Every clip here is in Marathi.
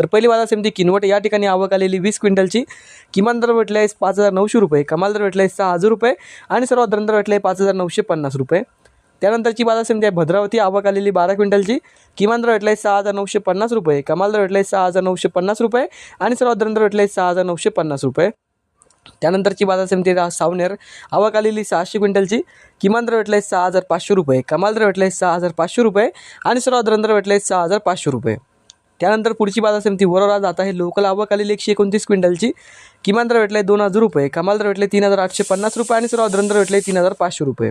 तर पहिली बाजार समिती किनवट या ठिकाणी आवक आलेली वीस क्विंटलची. किमान दर भेटले आहे पाच हजार नऊशे रुपये. कमाल दर भेटले आहे सहा हजार रुपये आणि सर्वात दर भेटले आहे पाच हजार नऊशे पन्नास रुपये. त्यानंतरची बाजार समिती आहे भद्रावती आवक आलेली बारा क्विंटलची. किमान दर भेटला आहे सहा हजार नऊशे पन्नास रुपये. कमाल दर भेटला आहे सहा हजार नऊशे पन्नास रुपये आणि सर्वात दर भेटला आहे सहा हजार नऊशे पन्नास रुपये. त्यानंतरची बाजार समिती आहे सावनेर आवक आलेली सहाशे क्विंटलची. किमान दर भेटला आहे सहा हजार पाचशे रुपये. कमाल दर भेटला आहे सहा हजार पाचशे रुपये आणि सर्वात दर भेटला आहे सहा हजार पाचशे रुपये. त्यानंतर पुढची बाजार समिती वरोरा जात आहे लोकल आवक आलेली एकशे एकोणतीस क्विंटलची. किमान दर भेटले दोन हजार रुपये कमाल दर भेटले तीन हजार आठशे पन्नास रुपये आणि सर्वात दर भेटले तीन हजार पाचशे रुपये.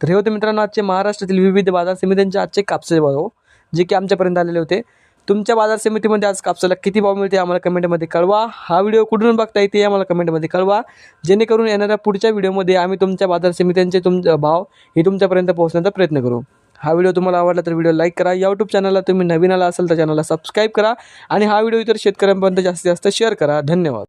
तर हे होते मित्रांनो आजचे महाराष्ट्रातील विविध बाजार समित्यांचे आजचे कापसाचे भाव जे की आमच्यापर्यंत आलेले होते. तुमच्या बाजार समितीमध्ये आज कापसाला किती भाव मिळते आम्हाला कमेंटमध्ये कळवा. हा व्हिडिओ कुठून बघता येते आम्हाला कमेंटमध्ये कळवा. जेणेकरून येणाऱ्या पुढच्या व्हिडिओमध्ये आम्ही तुमच्या बाजार समित्यांचे तुमचे भाव हे तुमच्यापर्यंत पोहोचण्याचा प्रयत्न करू. हा व्हिडिओ तुम्हाला आवडला तर व्हिडिओ लाईक करा. यूट्यूब चॅनलला तुम्ही नवीन आला असाल तर चॅनलला सबस्क्राईब करा. आणि हा व्हिडिओ इतर शेतकऱ्यांपर्यंत जास्तीत जास्त शेअर करा. धन्यवाद.